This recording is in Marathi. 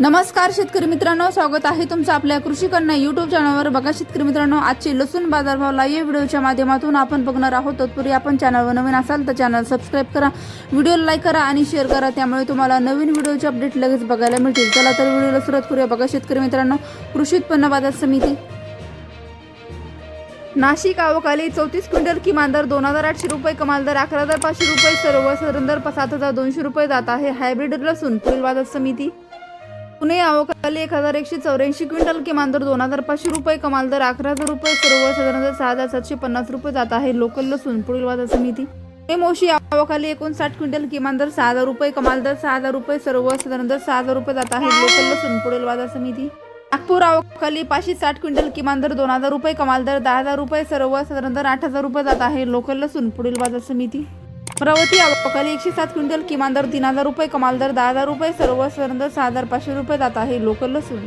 नमस्कार शेतकरी मित्रांनो स्वागत आहे तुमचं आपल्या कृषी कन्या युट्यूब चॅनलवर बघा शेतकरी मित्रांनो आजचे लसूण बाजारभाव लाईव्ह व्हिडिओच्या माध्यमातून आपण बघणार आहोत. तत्पूर्वी आपण चॅनलवर नवीन असाल तर चॅनल सबस्क्राईब करा व्हिडिओला लाईक करा आणि शेअर करा. त्यामुळे तुम्हाला नवीन व्हिडिओचे अपडेट लगेच बघायला मिळतील. चला तर व्हिडिओला सुरुवात करूया. बघा शेतकरी मित्रांनो कृषी उत्पन्न बाजार समिती. नाशिक आवकाली चौतीस क्विंटल किमान दर दोन हजार आठशे रुपये कमाल दर अकरा हजार पाचशे रुपये सर्व दर सात हजार दोनशे रुपये जात आहे. हायब्रिड लसूण पुढील बाजार समिती. पुणे आवकाली एक हजार एकशे चौऱ्याऐंशी क्विंटल किमान दर दोन हजार पाचशे रुपये कमाल दर अकरा हजार रुपये सर्वसाधारण दर सहा हजार सातशे पन्नास रुपये जात आहे. लोकल लसूण पुढील बाजार समिती पुणे मोशी आवकाली एकोणसाठ क्विंटल किमान दर सहा हजार रुपये कमाल दर सहा हजार रुपये सर्वसाधारण दर सहा हजार रुपये जात आहे. लोकल लसूण पुढील बाजार समिती नागपूर आवकाली पाचशे साठ क्विंटल किमान दर दोन हजार रुपये कमाल दर दहा हजार रुपये सर्वसाधारण दर आठ हजार रुपये जात आहे. लोकल लसूण पुढील बाजार समिती अमरावती आवकाली एकशे सात क्विंटल किमान दर तीन हजार रुपये कमाल दर दहा हजार रुपये सर्व दर सहा हजार पाचशे रुपये जात आहे. लोकल लसूण